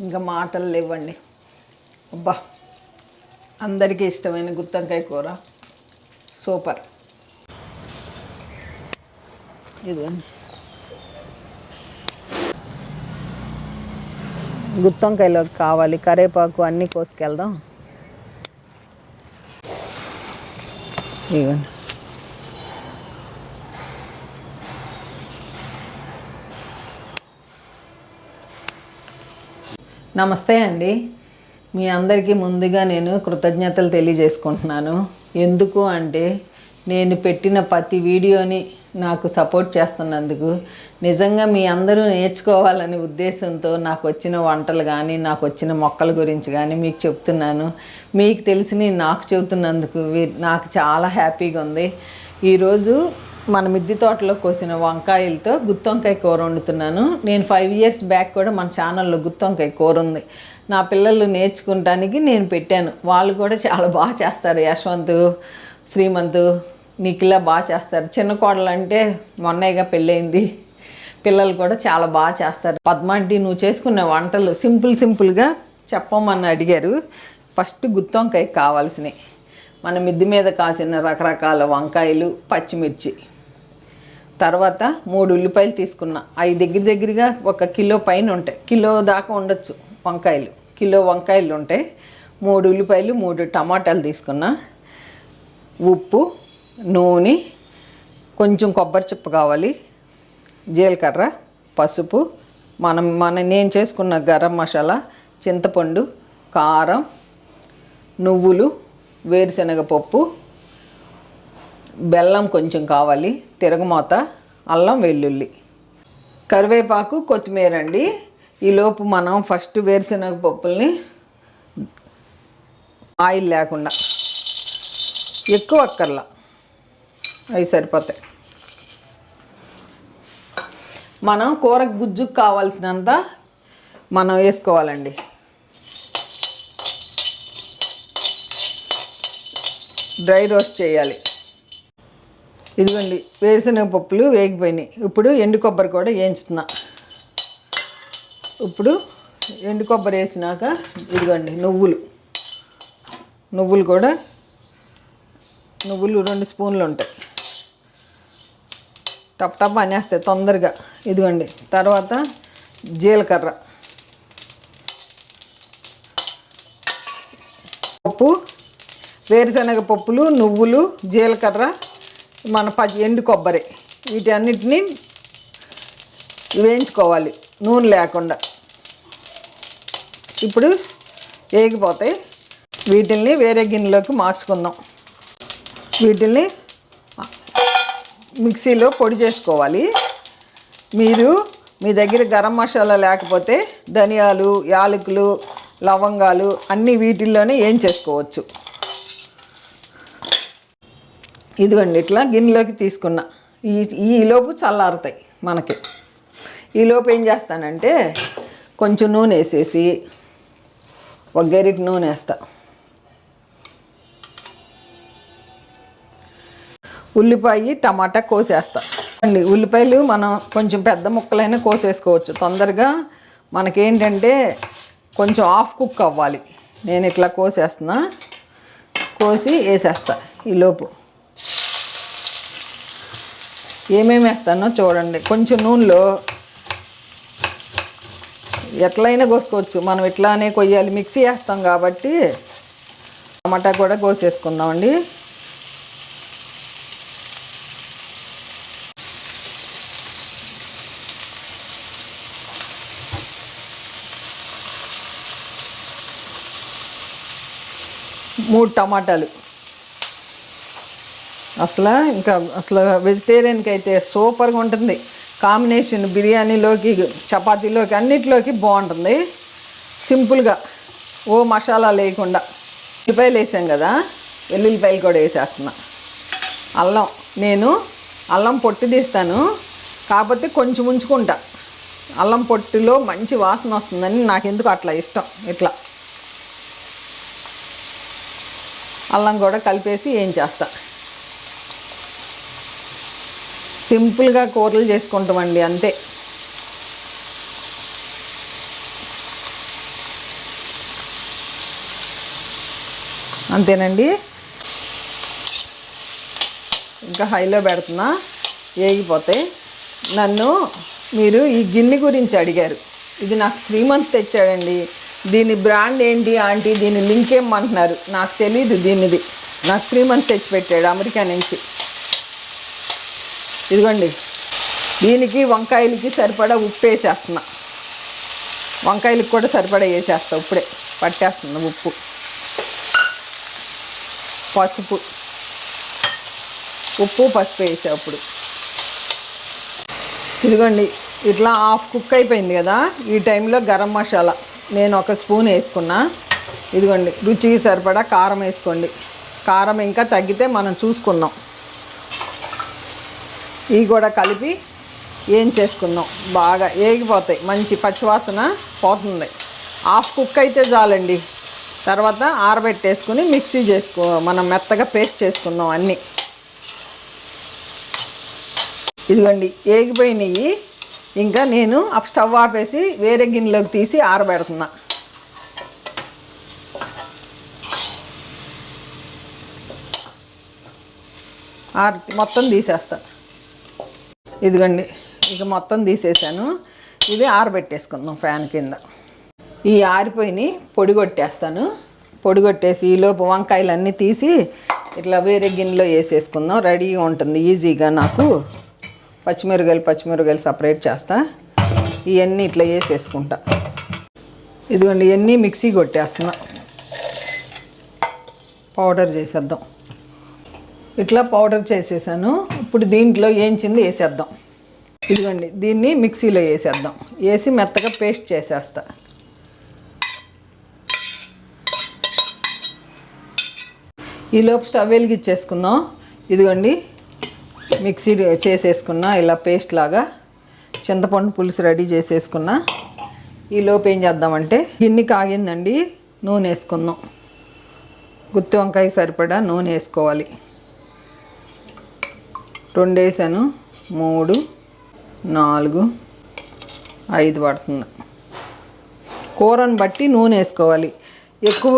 ఇంకా మాటలు లేవండి. అబ్బా అందరికీ ఇష్టమైన గుత్తంకాయ కూర. సూపర్. ఇదిగోండి. గుత్తంకాయలోకి కావాలి కరేపాకు అన్నీ కోసుకెళ్దాం. ఇదిగోండి. నమస్తే అండి. మీ అందరికీ ముందుగా నేను కృతజ్ఞతలు తెలియజేసుకుంటున్నాను. ఎందుకు అంటే నేను పెట్టిన ప్రతి వీడియోని నాకు సపోర్ట్ చేస్తున్నందుకు నిజంగా మీ అందరూ నేర్చుకోవాలనే ఉద్దేశంతో నాకు వచ్చిన వంటలు కానీ నాకు వచ్చిన మొక్కల గురించి కానీ మీకు చెప్తున్నాను. మీకు తెలిసి నాకు చెబుతున్నందుకు నాకు చాలా హ్యాపీగా ఉంది. ఈరోజు మన మిద్దె తోటలో కోసిన వంకాయలతో గుత్తొంకాయ కూర వండుతున్నాను. నేను ఫైవ్ ఇయర్స్ బ్యాక్ కూడా మన ఛానల్లో గుత్తొంకాయ కూర ఉంది. నా పిల్లలు నేర్చుకుంటానికి నేను పెట్టాను. వాళ్ళు కూడా చాలా బాగా చేస్తారు. యశ్వంత్ శ్రీమంత్ నిఖిల బాగా చేస్తారు. చిన్న కోడలు అంటే మొన్నయ్యగా పెళ్ళయింది పిల్లలు కూడా చాలా బాగా చేస్తారు. పద్మాంటి నువ్వు చేసుకునే వంటలు సింపుల్ సింపుల్గా చెప్పమని అడిగారు. ఫస్ట్ గుత్తొంకాయ కావాల్సినవి. మన మిద్ది మీద కాసిన రకరకాల వంకాయలు పచ్చిమిర్చి. తర్వాత మూడు ఉల్లిపాయలు తీసుకున్నా. అవి దగ్గర దగ్గరగా ఒక కిలో పైన ఉంటాయి. కిలో దాకా ఉండొచ్చు వంకాయలు. కిలో వంకాయలు ఉంటాయి మూడు ఉల్లిపాయలు మూడు టమాటాలు తీసుకున్నా. ఉప్పు నూనె కొంచెం కొబ్బరి చిప్ప కావాలి జీలకర్ర పసుపు మనం మన నేను చేసుకున్న గరం మసాలా చింతపండు కారం నువ్వులు వేరుశనగ పప్పు బెల్లం కొంచెం కావాలి తిరగమాత అల్లం వెల్లుల్లి. కరివేపాకు కొత్తిమీర అండి. ఈలోపు మనం ఫస్ట్ వేరుశనగ పప్పుల్ని ఆయిల్ లేకుండా ఎక్కువ అక్కర్లా. అవి సరిపోతాయి. మనం కూర గుజ్జుకు కావాల్సినంత మనం వేసుకోవాలండి. డ్రై రోస్ట్ చేయాలి. ఇదిగోండి వేరుశనగ పప్పులు వేగిపోయినాయి. ఇప్పుడు ఎండు కొబ్బరి కూడా వేయించుతున్నా. ఇప్పుడు ఎండు కొబ్బరి వేసినాక ఇదిగోండి నువ్వులు. నువ్వులు కూడా నువ్వులు రెండు స్పూన్లు ఉంటాయి. టప్ టప్ అనేస్తాయి తొందరగా. ఇదిగోండి తర్వాత జీలకర్ర. పప్పు వేరుశనగ పప్పులు నువ్వులు జీలకర్ర మన పచ్చి ఎండు కొబ్బరి. వీటన్నిటిని వేయించుకోవాలి నూనె లేకుండా. ఇప్పుడు వేగిపోతాయి. వీటిల్ని వేరే గిన్నెలోకి మార్చుకుందాం. వీటిల్ని మిక్సీలో పొడి చేసుకోవాలి. మీరు మీ దగ్గర గరం మసాలా లేకపోతే ధనియాలు యాలకులు లవంగాలు అన్నీ వీటిల్లోనే ఏం చేసుకోవచ్చు ఇదిగోండి ఇట్లా గిన్నెలోకి తీసుకున్నా. ఈ ఈలోపు చల్లారుతాయి మనకి. ఈలోపు ఏం చేస్తానంటే కొంచెం నూనె వేసేసి ఒక గరిట నూనె వేస్తా. ఉల్లిపాయ టమాటా కోసేస్తా. అండి ఉల్లిపాయలు మనం కొంచెం పెద్ద ముక్కలైనా కోసేసుకోవచ్చు. తొందరగా మనకేంటంటే కొంచెం ఆఫ్ కుక్ అవ్వాలి. నేను ఇట్లా కోసేస్తున్నా. కోసి వేసేస్తా ఈలోపు ఏమేమి వేస్తానో చూడండి. కొంచెం నూనెలో ఎట్లయినా కోసుకోవచ్చు. మనం ఇట్లానే కొయ్యాలి. మిక్సీ వేస్తాం కాబట్టి టమాటా కూడా కోసేసుకుందామండి. మూడు టమాటాలు. అసలు ఇంకా అసలు వెజిటేరియన్కి అయితే సూపర్గా ఉంటుంది. కాంబినేషన్ బిర్యానీలోకి చపాతీలోకి అన్నిటిలోకి బాగుంటుంది. సింపుల్గా ఓ మసాలా లేకుండా. ఉల్లిపాయలు వేసాం కదా వెల్లుల్లిపాయలు కూడా వేసేస్తున్నా. అల్లం నేను అల్లం పొట్టు తీస్తాను కాకపోతే కొంచెం ఉంచుకుంటా. అల్లం పొట్టులో మంచి వాసన వస్తుందని నాకు ఎందుకు అట్లా ఇష్టం ఇట్లా. అల్లం కూడా కలిపేసి ఏం చేస్తాను సింపుల్గా కూరలు చేసుకుంటామండి అంతే. అంతేనండి? ఇంకా హైలో పెడుతున్నా వేగిపోతే నన్ను మీరు ఈ గిన్నె గురించి అడిగారు. ఇది నాకు శ్రీమంత్ తెచ్చాడండి. దీని బ్రాండ్ ఏంటి ఆంటీ? దీని లింక్ ఏమంటున్నారు నాకు తెలీదు దీనిది. నాకు శ్రీమంత్ తెచ్చిపెట్టాడు అమెరికా నుంచి. ఇదిగోండి. దీనికి వంకాయలకి సరిపడా ఉప్పు వేసేస్తున్నా. వంకాయలకు కూడా సరిపడా వేసేస్తా ఇప్పుడే పట్టేస్తున్నా ఉప్పు. పసుపు. ఉప్పు పసుపు వేసేప్పుడు ఇదిగోండి ఇట్లా హాఫ్ కుక్ అయిపోయింది కదా ఈ టైంలో గరం మసాలా. నేను ఒక స్పూన్ వేసుకున్నా. ఇదిగోండి రుచికి సరిపడా కారం వేసుకోండి. కారం ఇంకా తగ్గితే మనం చూసుకుందాం. ఇవి కూడా కలిపి ఏం చేసుకుందాం? బాగా ఏగిపోతాయి. మంచి పచ్చివాసన పోతుంది. హాఫ్ కుక్ అయితే చాలండి. తర్వాత ఆరబెట్టేసుకుని మిక్సీ చేసుకో మనం మెత్తగా పేస్ట్ చేసుకుందాం అన్నీ. ఇదిగోండి ఏగిపోయినవి ఇంకా నేను అప్ స్టవ్ ఆపేసి వేరే గిన్నెలోకి తీసి ఆరబెడుతున్నా. ఆరు మొత్తం తీసేస్తాను ఇదిగోండి ఇక మొత్తం తీసేసాను. ఇది ఆరబెట్టేసుకుందాం ఫ్యాన్ కింద. ఈ ఆరిపోయినాయి పొడి కొట్టేస్తాను పొడి కొట్టేసి ఈలోపు వంకాయలు అన్నీ తీసి ఇట్లా వేరే గిన్నెలో వేసేసుకుందాం. రెడీగా ఉంటుంది ఈజీగా నాకు. పచ్చిమిరకాయలు పచ్చిమిరకాయలు సపరేట్ చేస్తా. ఇవన్నీ ఇట్లా వేసేసుకుంటా. ఇదిగోండి ఇవన్నీ మిక్సీ కొట్టేస్తున్నా. పౌడర్ చేసేద్దాం. ఇట్లా పౌడర్ చేసేసాను. ఇప్పుడు దీంట్లో ఏంచింది వేసేద్దాం. ఇదిగోండి దీన్ని మిక్సీలో వేసేద్దాం. వేసి మెత్తగా పేస్ట్ చేసేస్తా. ఈలోపు స్టవ్ వెలిగిచ్చేసుకుందాం ఇదిగోండి మిక్సీ చేసేసుకున్నా ఇలా పేస్ట్ లాగా చింతపండు పులుసు రెడీ చేసేసుకున్నా. ఈలోపు ఏం చేద్దామంటే గిన్నె కాగిందండి నూనె వేసుకుందాం. గుత్తి వంకాయ సరిపడా నూనె వేసుకోవాలి. రెండు వేసాను మూడు నాలుగు ఐదు పడుతుంది. కూరను బట్టి నూనె వేసుకోవాలి. ఎక్కువ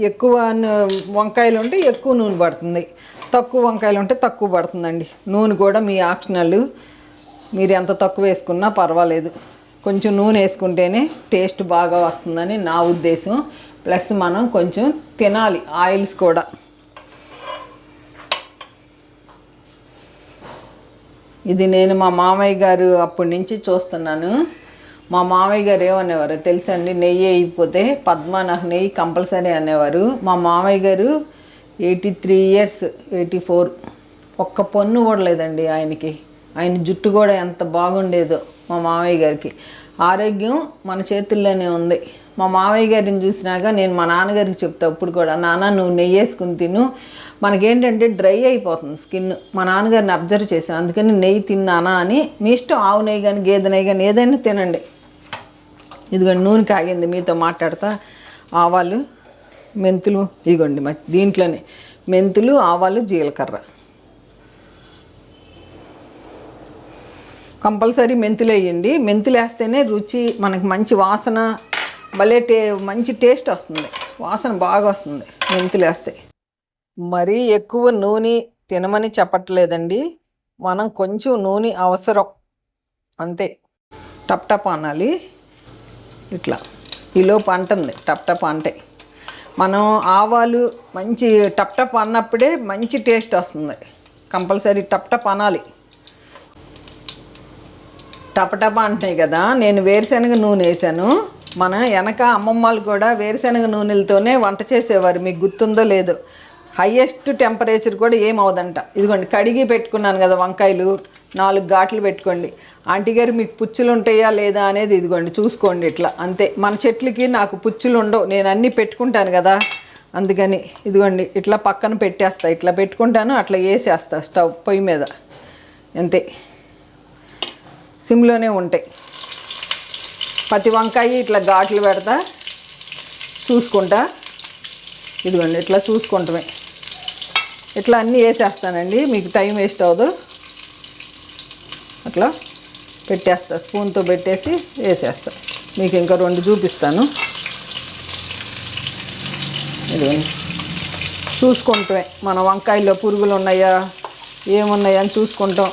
ఎక్కువ వంకాయలు ఉంటే ఎక్కువ నూనె పడుతుంది. తక్కువ వంకాయలు ఉంటే తక్కువ పడుతుందండి. నూనె కూడా మీ ఆప్షనల్. మీరు ఎంత తక్కువ వేసుకున్నా పర్వాలేదు. కొంచెం నూనె వేసుకుంటేనే టేస్ట్ బాగా వస్తుందని నా ఉద్దేశం. ప్లస్ మనం కొంచెం తినాలి. ఆయిల్స్ కూడా. ఇది నేను మా మామయ్య గారు అప్పటి నుంచి చూస్తున్నాను. మా మామయ్య గారు ఏమనేవారు తెలుసండి? నెయ్యి అయిపోతే పద్మ నాకు నెయ్యి కంపల్సరీ అనేవారు. మా మామయ్య గారు eighty three years eighty four. ఒక్క పన్ను కూడా లేదండి ఆయనకి. ఆయన జుట్టు కూడా ఎంత బాగుండేదో మా మామయ్య గారికి. ఆరోగ్యం మన చేతుల్లోనే ఉంది. మా మామయ్య గారిని చూసినాక నేను మా నాన్నగారికి చెప్తా అప్పుడు కూడా నాన్న నువ్వు నెయ్యి వేసుకుని తిను. మనకేంటంటే డ్రై అయిపోతుంది స్కిన్. మా నాన్నగారిని అబ్జర్వ్ చేశాను. అందుకని నెయ్యి తిన్నానా అని మీ ఇష్టం ఆవు నెయ్యి కానీ గేదె నెయ్యి కానీ ఏదైనా తినండి. ఇదిగోండి నూనె కాగింది. మీతో మాట్లాడతా. ఆవాలు మెంతులు ఇదిగోండి మరి దీంట్లోనే. మెంతులు ఆవాలు జీలకర్ర. కంపల్సరీ మెంతులు వేయండి. మెంతులు వేస్తేనే రుచి మనకి మంచి వాసన భలే టే మంచి టేస్ట్ వస్తుంది. వాసన బాగా వస్తుంది మెంతులు వేస్తే. మరీ ఎక్కువ నూనె తినమని చెప్పట్లేదండి. మనం కొంచెం నూనె అవసరం. అంతే. టప్ టప్ అనాలి. ఇట్లా. ఈలోపు అంటుంది. టప్ టప్ అంటే. మనం ఆవాలు మంచి టప్ టప్ అన్నప్పుడే మంచి టేస్ట్ వస్తుంది. కంపల్సరీ టప్ టప్ అనాలి. టపటప అంటున్నాయి కదా నేను వేరుశనగ నూనె వేసాను. మన వెనక అమ్మమ్మలు కూడా వేరుశనగ నూనెలతోనే వంట చేసేవారు. మీకు గుర్తుందో లేదో. హయ్యెస్ట్ టెంపరేచర్ కూడా ఏమవుదంట ఇదిగోండి కడిగి పెట్టుకున్నాను కదా వంకాయలు నాలుగు ఘాట్లు పెట్టుకోండి. ఆంటీ గారు మీకు పుచ్చులు ఉంటాయా లేదా అనేది ఇదిగోండి చూసుకోండి ఇట్లా. అంతే. మన చెట్లకి నాకు పుచ్చులు ఉండవు నేను అన్నీ పెట్టుకుంటాను కదా. అందుకని ఇదిగోండి ఇట్లా పక్కన పెట్టేస్తా. ఇట్లా పెట్టుకుంటాను అట్లా వేసేస్తా స్టవ్ పొయ్యి మీద. అంతే. సిమ్లోనే ఉంటాయి. ప్రతి వంకాయ ఇట్లా ఘాట్లు పెడతా చూసుకుంటా. ఇదిగోండి ఇట్లా చూసుకుంటామే. ఇట్లా అన్నీ వేసేస్తానండి. మీకు టైం వేస్ట్ అవ్వదు. అట్లా పెట్టేస్తా. స్పూన్తో పెట్టేసి వేసేస్తా. మీకు ఇంకా రెండు చూపిస్తాను. ఇదిగోండి. చూసుకుంటాం మన వంకాయల్లో పురుగులు ఉన్నాయా? ఏమున్నాయా అని చూసుకుంటాం.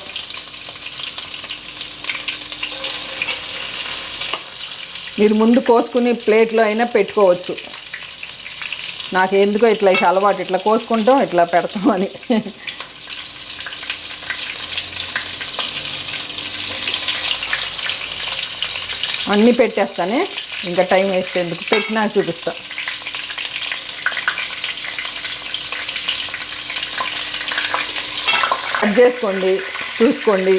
మీరు ముందు కోసుకుని ప్లేట్లో అయినా పెట్టుకోవచ్చు. నాకు ఎందుకో ఇట్లా అలవాటు ఇట్లా కోసుకుంటాం ఇట్లా పెడతాం అని. అన్నీ పెట్టేస్తానే. ఇంకా టైం వేస్ట్ ఎందుకు పెట్టినా చూపిస్తా. కట్ చేసుకోండి చూసుకోండి.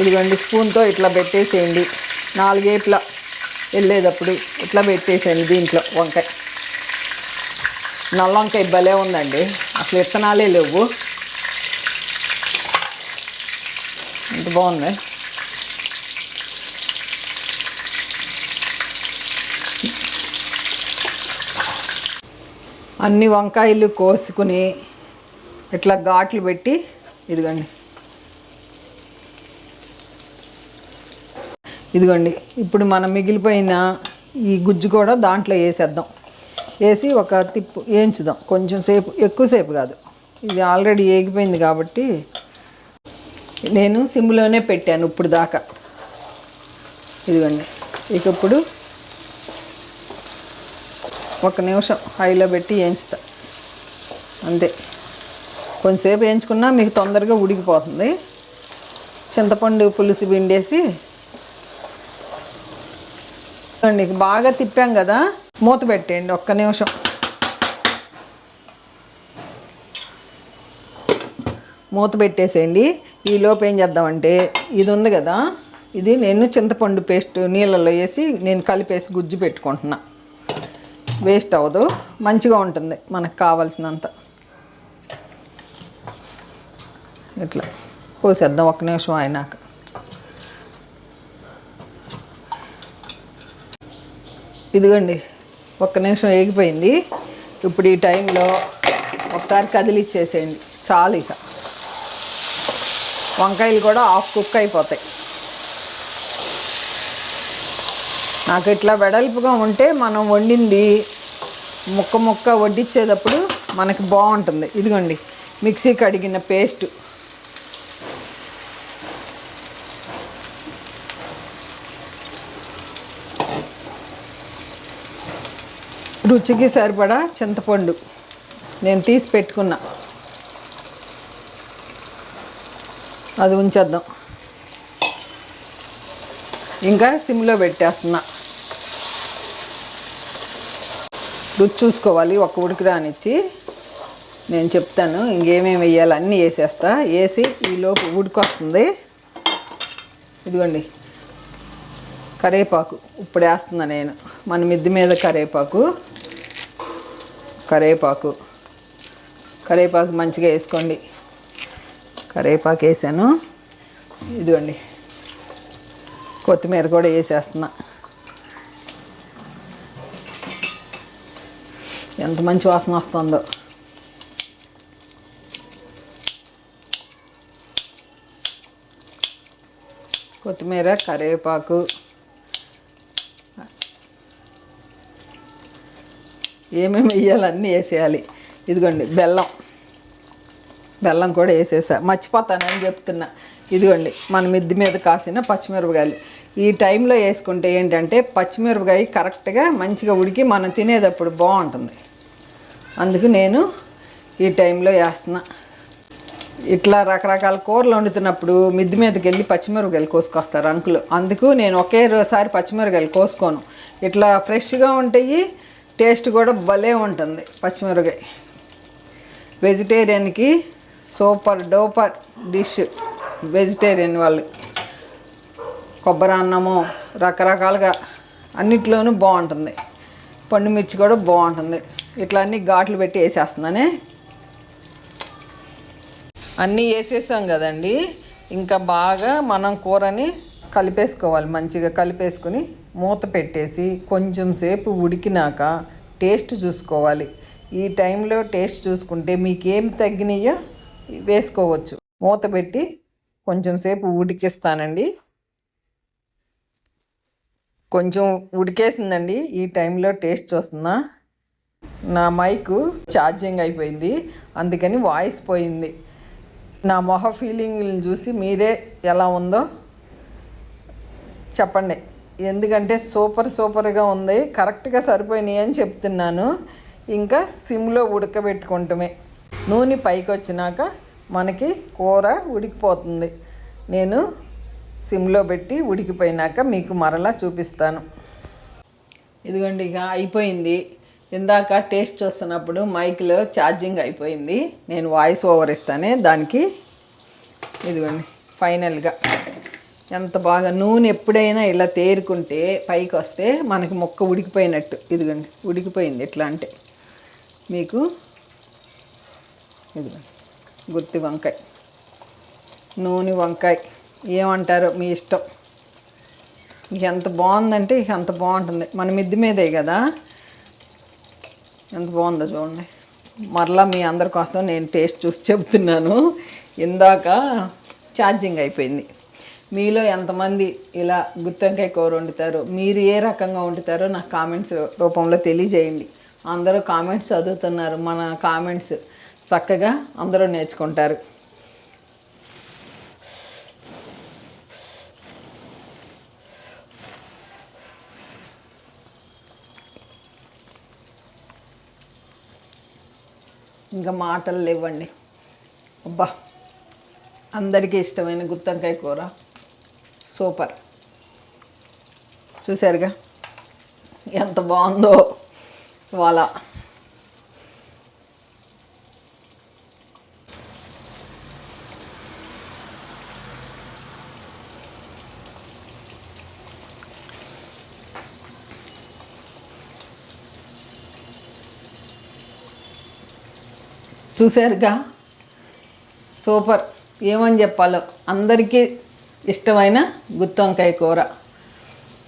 ఇదిగోండి స్పూన్తో ఇట్లా పెట్టేసేయండి. నాలుగేపుల వెళ్ళేటప్పుడు ఇట్లా పెట్టేసేయండి దీంట్లో వంకాయ. నల్ల వంకాయ భలే ఉందండి. అసలు విత్తనాలే లేవు. ఎంత బాగుంది. అన్ని వంకాయలు కోసుకుని ఇట్లా ఘాట్లు పెట్టి ఇదిగోండి. ఇదిగోండి. ఇప్పుడు మనం మిగిలిపోయిన ఈ గుజ్జు కూడా దాంట్లో వేసేద్దాం. వేసి ఒక తిప్పు వేయించుదాం. కొంచెం సేపు ఎక్కువసేపు కాదు. ఇది ఆల్రెడీ ఏగిపోయింది కాబట్టి నేను సిమ్లోనే పెట్టాను ఇప్పుడు దాకా. ఇదిగోండి. ఇక ఇప్పుడు ఒక నిమిషం హైలో పెట్టి వేయించుతా. అంతే. కొంచెంసేపు వేయించుకున్నా మీకు తొందరగా ఉడికిపోతుంది. చింతపండు పులుసు పిండేసి చూడండి బాగా తిప్పాం కదా. మూత పెట్టేయండి ఒక్క నిమిషం. మూత పెట్టేసేయండి. ఈ ఏం చేద్దామంటే ఇది ఉంది కదా ఇది నేను చింతపండు పేస్ట్ నీళ్ళలో వేసి నేను కలిపేసి గుజ్జు పెట్టుకుంటున్నా. వేస్ట్ అవ్వదు మంచిగా ఉంటుంది మనకు కావాల్సినంత. ఇట్లా పోసేద్దాం ఒక్క నిమిషం అయినాక. ఇదిగోండి ఒక్క నిమిషం ఏగిపోయింది. ఇప్పుడు ఈ టైంలో ఒకసారి కదిలిచ్చేసేయండి. చాలు ఇక. వంకాయలు కూడా ఆఫ్ కుక్ అయిపోతాయి. నాకు ఇట్లా వెడల్పుగా ఉంటే మనం వండింది ముక్క ముక్క వడ్డించేటప్పుడు మనకి బాగుంటుంది. ఇదిగోండి మిక్సీ కడిగిన పేస్ట్. రుచికి సరిపడా చింతపండు నేను తీసి పెట్టుకున్నా. అది ఉంచేద్దాం. ఇంకా సిమ్లో పెట్టేస్తున్నా. రుచి చూసుకోవాలి ఒక ఉడికి రానిచ్చి. నేను చెప్తాను ఇంకేమేమి వేయాలి అన్నీ వేసేస్తా. వేసి ఈలోపు ఉడికొస్తుంది. ఇదిగోండి. కరేపాకు ఇప్పుడు వేస్తున్నా నేను. మన మిద్ది మీద కరేపాకు. కరేపాకు. కరేపాకు మంచిగా వేసుకోండి. కరేపాకు వేసాను. ఇదిగోండి. కొత్తిమీర కూడా వేసేస్తున్నా. ఎంత మంచి వాసన వస్తుందో. కొత్తిమీర కరివేపాకు ఏమేమి వేయాలి అన్నీ వేసేయాలి. ఇదిగోండి బెల్లం. బెల్లం కూడా వేసేసా. మర్చిపోతానని చెప్తున్నా. ఇదిగోండి మన మిద్ది మీద కాసిన పచ్చిమిరపకాయలు. ఈ టైంలో వేసుకుంటే ఏంటంటే పచ్చిమిరపకాయ కరెక్ట్గా మంచిగా ఉడికి మనం తినేటప్పుడు బాగుంటుంది. అందుకు నేను ఈ టైంలో వేస్తున్నా. ఇట్లా రకరకాల కూరలు వండుతున్నప్పుడు మిద్ది మీదకి వెళ్ళి పచ్చిమిరపకాయలు కోసుకొస్తారు అంకులు. అందుకు నేను ఒకేసారి పచ్చిమిరపకాయలు కోసుకోను. ఇట్లా ఫ్రెష్గా ఉంటాయి టేస్ట్ కూడా భలే ఉంటుంది పచ్చిమిరపకాయ. వెజిటేరియన్కి సూపర్ డోపర్ డిష్ వెజిటేరియన్ వాళ్ళు. కొబ్బరి అన్నము రకరకాలుగా అన్నిట్లోనూ బాగుంటుంది. పండు మిర్చి కూడా బాగుంటుంది. ఇట్లా అన్ని ఘాట్లు పెట్టి వేసేస్తున్నానే. అన్నీ వేసేసాం కదండి. ఇంకా బాగా మనం కూరని కలిపేసుకోవాలి మంచిగా కలిపేసుకుని. మూత పెట్టేసి కొంచెం సేపు ఉడికినాక టేస్ట్ చూసుకోవాలి. ఈ టైంలో టేస్ట్ చూసుకుంటే మీకు ఏం తగ్గినాయో వేసుకోవచ్చు. మూత పెట్టి కొంచెం సేపు ఉడికిస్తానండి. కొంచెం ఉడికేసిందండి. ఈ టైంలో టేస్ట్ చూస్తున్నా. నా మైకు ఛార్జింగ్ అయిపోయింది. అందుకని వాయిస్ పోయింది. నా మొహ ఫీలింగ్లు చూసి మీరే ఎలా ఉందో చెప్పండి. ఎందుకంటే సూపర్ సూపర్గా ఉంది కరెక్ట్గా సరిపోయినాయి అని చెప్తున్నాను. ఇంకా సిమ్లో ఉడకబెట్టుకుంటమే. నూనె పైకి వచ్చినాక మనకి కూర ఉడికిపోతుంది. నేను సిమ్లో పెట్టి ఉడికిపోయినాక మీకు మరలా చూపిస్తాను. ఇదిగోండి ఇక అయిపోయింది. ఇందాక టేస్ట్ చూస్తున్నప్పుడు మైక్లో ఛార్జింగ్ అయిపోయింది. నేను వాయిస్ ఓవర్ ఇస్తానే దానికి. ఇదిగోండి ఫైనల్గా. ఎంత బాగా నూనె ఎప్పుడైనా ఇలా తేరుకుంటే పైకి వస్తే మనకి మొక్క ఉడికిపోయినట్టు. ఇదిగోండి ఉడికిపోయింది ఎట్లా అంటే. మీకు ఇదిగోండి గుత్తి వంకాయ. నూనె వంకాయ. ఏమంటారో మీ ఇష్టం. ఇక ఎంత బాగుందంటే ఇక బాగుంటుంది. మన మిద్ది మీదే కదా. ఎంత బాగుందో చూడండి. మరలా మీ అందరి కోసం నేను టేస్ట్ చూసి చెప్తున్నాను. ఇందాక ఛార్జింగ్ అయిపోయింది. మీలో ఎంతమంది ఇలా గుత్తొంకాయ కూర వండుతారో మీరు ఏ రకంగా వండుతారో నాకు కామెంట్స్ రూపంలో తెలియజేయండి. అందరూ కామెంట్స్ చదువుతున్నారు మన కామెంట్స్ చక్కగా అందరూ నేర్చుకుంటారు. ఇంకా మాటలు లేవండి. అబ్బా అందరికీ ఇష్టమైన గుత్తంకాయ కూర. సూపర్. చూసారుగా ఎంత బాగుందో వాళ్ళ చూసారుగా సూపర్. ఏమని చెప్పాలో? అందరికీ ఇష్టమైన గుత్తొంకాయ కూర.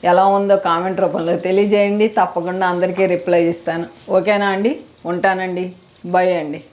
ఎలా ఉందో కామెంట్ రూపంలో తెలియజేయండి. తప్పకుండా అందరికీ రిప్లై ఇస్తాను. ఓకేనా అండి? ఉంటానండి. బై అండి.